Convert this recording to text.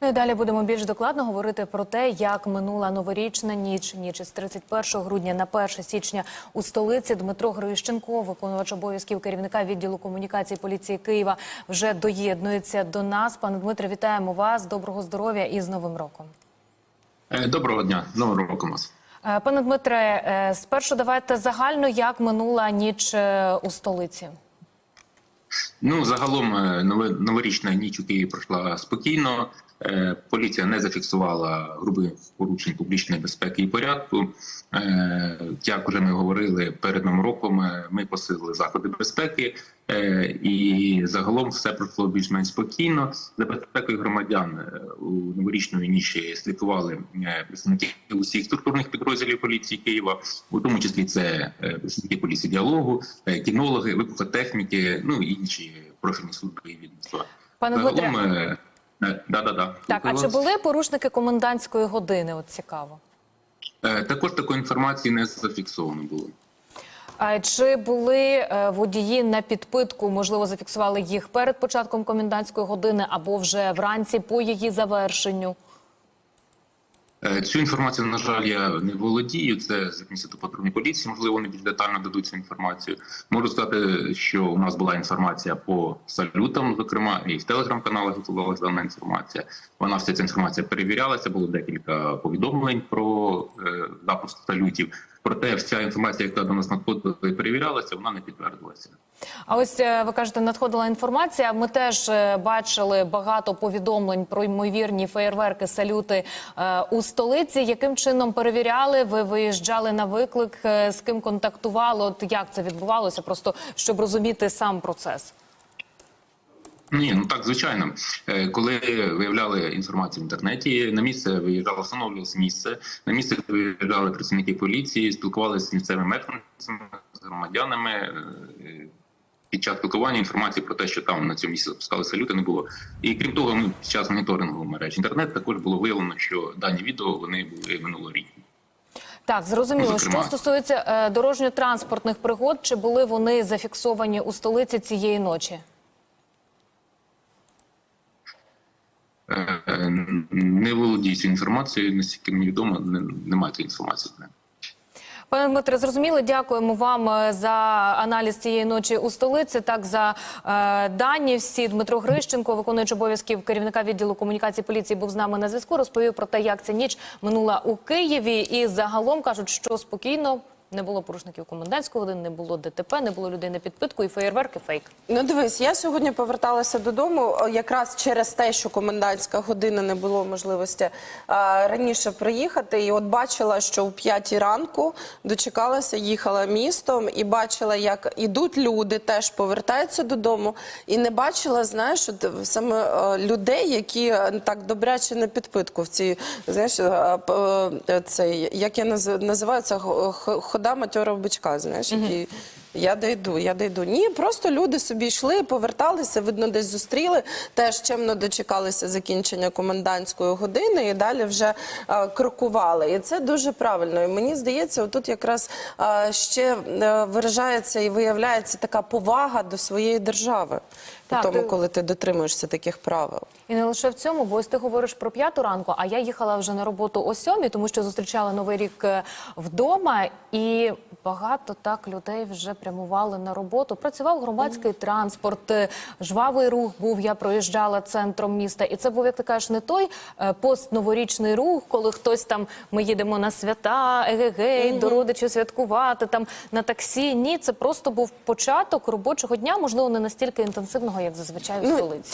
Ну і далі будемо більш докладно говорити про те, як минула новорічна ніч, ніч із 31 грудня на 1 січня у столиці. Дмитро Грищенко, виконувач обов'язків керівника відділу комунікації поліції Києва, вже доєднується до нас. Пане Дмитре, вітаємо вас. Доброго здоров'я і з Новим роком. Е, Доброго дня, новим роком вас. Е, Пане Дмитре, е, спершу давайте загально, як минула ніч у столиці. Ну загалом новорічна ніч у Києві пройшла спокійно. Е, Поліція не зафіксувала грубих порушень публічної безпеки і порядку. Е, Як вже ми говорили перед новим роком, е, ми посилили заходи безпеки, і загалом все пройшло більш-менш спокійно. За безпекою громадян у новорічну ніч слідкували представники усіх структурних підрозділів поліції Києва, у тому числі це представники поліції діалогу, кінологи, вибухотехніки, ну і інші профільні служби і відомства. Пане Загалом, Дмитре, да, да, да. так а чи були порушники комендантської години? От цікаво. Е, Також такої інформації не зафіксовано було. А Чи були е, водії на підпитку? Можливо, зафіксували їх перед початком комендантської години або вже вранці по її завершенню? Е, Цю інформацію, на жаль, я не володію. Це з інституту патрульної поліції. Можливо, вони більш детально дадуть цю інформацію. Можу сказати, що у нас була інформація по салютам, зокрема, і в телеграм-каналах готувалася дана інформація. Вона вся ця інформація перевірялася. Було декілька повідомлень про е, запуск салютів. Проте вся інформація, яка до нас надходила і перевірялася, вона не підтвердилася. А ось е, ви кажете, надходила інформація. Ми теж е, бачили багато повідомлень про ймовірні феєрверки, салюти е, у столиці. Яким чином перевіряли? Ви виїжджали на виклик? З ким контактували? От як це відбувалося? Просто щоб розуміти сам процес. Ні, ну так звичайно. Е, Коли виявляли інформацію в інтернеті, на місце виїжджало, встановлювалося місце. На місце виїжджали працівники поліції, спілкувалися з місцевими мешканцями, з громадянами. Е, Під час спілкування інформації про те, що там на цьому місці запускали салюти, не було. І крім того, ми під час моніторингу мереж інтернет також було виявлено, що дані відео вони були минулорічні. Так, зрозуміло. Ну. Що стосується е, дорожньо-транспортних пригод, чи були вони зафіксовані у столиці цієї ночі? Е, е, Не володію цією інформацією, наскільки мені відомо, не- немає цієї інформації. Пане Дмитре, зрозуміло, дякуємо вам е, за аналіз цієї ночі у столиці. Так за е, дані всі Дмитро Грищенко, виконуючий обов'язків керівника відділу комунікації поліції, був з нами на зв'язку. Розповів про те, як ця ніч минула у Києві, і загалом кажуть, що спокійно. Не було порушників комендантської години, не було ДТП, не було людей на підпитку і феєрверки фейк. Ну дивись, я сьогодні поверталася додому якраз через те, що комендантська година не було можливості е, раніше приїхати. І от бачила, що в п'ятій ранку дочекалася, їхала містом і бачила, як ідуть люди, теж повертаються додому. І не бачила, знаєш, от, саме е, людей, які е, так добряче на підпитку в цій, знаєш, п- е, цей, як я наз- називаю це хода матьорого бичка, знаєш, які. Я дойду, я дойду. Ні, просто люди собі йшли, поверталися, видно, десь зустріли. Теж чемно дочекалися закінчення комендантської години і далі вже е, крокували. І це дуже правильно. І мені здається, отут якраз е, ще е, виражається і виявляється така повага до своєї держави. Так, тому, ти- коли ти дотримуєшся таких правил. І не лише в цьому, бо ось ти говориш про п'яту ранку, а я їхала вже на роботу о сьомій, тому що зустрічала новий рік е, вдома, і багато так людей вже прямували на роботу. Працював громадський транспорт, е, жвавий рух був. Я проїжджала центром міста, і це був, як ти кажеш, не той е, постноворічний рух, коли хтось там ми їдемо на свята, егегей, до родичів святкувати там на таксі. Ні, це просто був початок робочого дня, можливо, не настільки інтенсивного, як зазвичай у Ну, столиці.